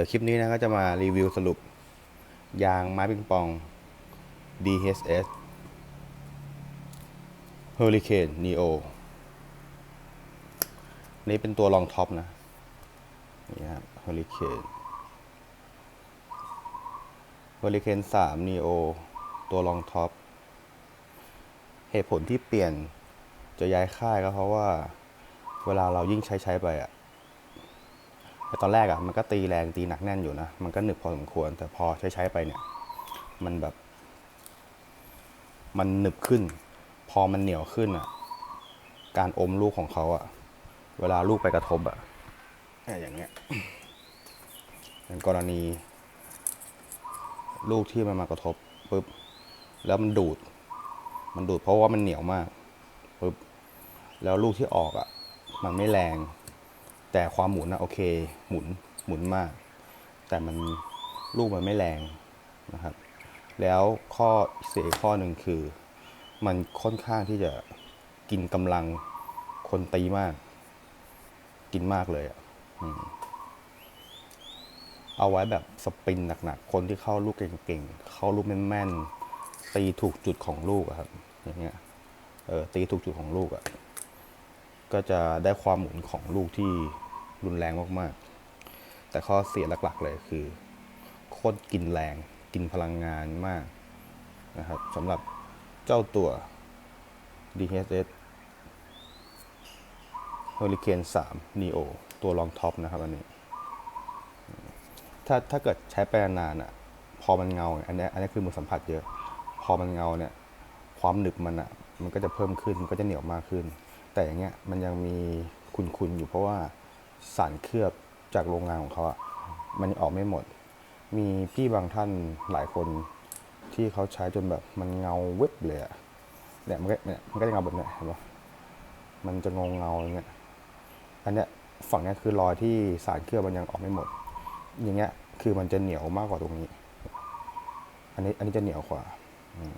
ดี๋ยวคลิปนี้นะก็จะมารีวิวสรุป ยางไม้ปิงปอง DHS Hurricane Neo นี่เป็นตัวรองท็อปนะ นี่ครับ Hurricane Hurricane 3 Neo ตัวรองท็อป เหตุผลที่เปลี่ยนจะย้ายค่ายก็เพราะว่า เวลาเรายิ่งใช้ใช้ไปอะ ต่ตอนแรกอะมันก็ตีแรงตีหนักแน่นอยู่นะ มันก็หนึบพอสมควร แต่พอใช้ใช้ไปเนี่ย มันแบบ มันหนึบขึ้น พอมันเหนียวขึ้นอะการอมลูกของเขาอะเวลาลูกไปกระทบอะเนี่ยอย่างเงี้ยเป็นกรณี ลูกที่มันมากระทบปุ๊บแล้วมันดูด มันดูดเพราะว่ามันเหนียวมากปุ๊บแล้วลูกที่ออกอะ่ะ มันไม่แรง แต่ความหมุนนะโอเค หมุนหมุนมาก แต่มันลูกมันไม่แรงนะครับ แล้วข้อเสียข้อหนึ่งคือ มันค่อนข้างที่จะกินกำลังคนตีมาก กินมากเลยอะ่ะเอาไว้แบบสปรินหนักๆ คนที่เข้าลูกเก่งๆ เข้าลูกแม่นๆ ตีถูกจุดของลูกอะครับ อย่างเงี้ย เออ ตีถูกจุดของลูกอะ่ะ ก็จะได้ความหมุนของลูกที่รุนแรงมากๆ แต่ข้อเสียหลักๆเลยคือ โคตรกินแรงกินพลังงานมากนะครับสำหรับเจ้าตัว DHS Hurricane 3 Neo ตัวรองท็อปนะครับอันนี้ ถ้าถ้าเกิดใช้ไปนานอะ พอมันเงาอันนี้อันนี้คือมือสัมผัสเยอะ พอมันเงาเนี่ย ความหนึบมันอะ มันก็จะเพิ่มขึ้น มันก็จะเหนียวมากขึ้น แต่อย่างเงี้ยมันยังมีคุนๆอยู่เพราะว่าสารเคลือบจากโรงงานของเขาอะมันยังออกไม่หมด มีพี่บางท่านหลายคนที่เขาใช้จนแบบมันเงาเว็บเลยอะเนี่ยมันก็เนี่ยมันก็จะเงาแบบเนี้ยเห็นปะมันจะงงเงาอย่างเงี้ยอันเนี้ยฝั่งเนี้ยคือรอยที่สารเคลือบมันยังออกไม่หมด อย่างเงี้ยคือมันจะเหนียวมากกว่าตรงนี้ อันนี้อันนี้จะเหนียวกว่าอืม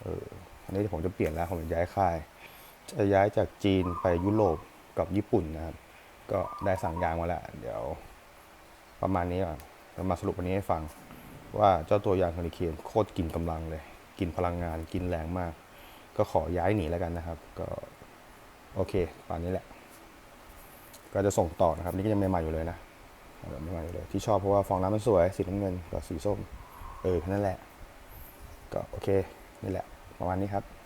เอออันนี้ผมจะเปลี่ยนแล้วผมจะย้ายค่าย จะย้ายจากจีนไปยุโรปกับญี่ปุ่นนะครับ ก็ได้สั่งยางมาแล้ว เดี๋ยวประมาณนี้ก่อนเรามาสรุปวันนี้ให้ฟัง ว่าเจ้าตัวยางคาริเคนโคตรกินกำลังเลย กินพลังงานกินแรงมาก ก็ขอย้ายหนีแล้วกันนะครับ ก็โอเคตอนนี้แหละ ก็จะส่งต่อนะครับ นี่ก็ยังใหม่ๆอยู่เลยนะแบบใหม่ๆอยู่เลย ที่ชอบเพราะว่าฟองน้ำมันสวยสีน้ำเงินกับสีส้ม เออแค่นั้นแหละ ก็โอเคนี่แหละ ประมาณนี้ครับ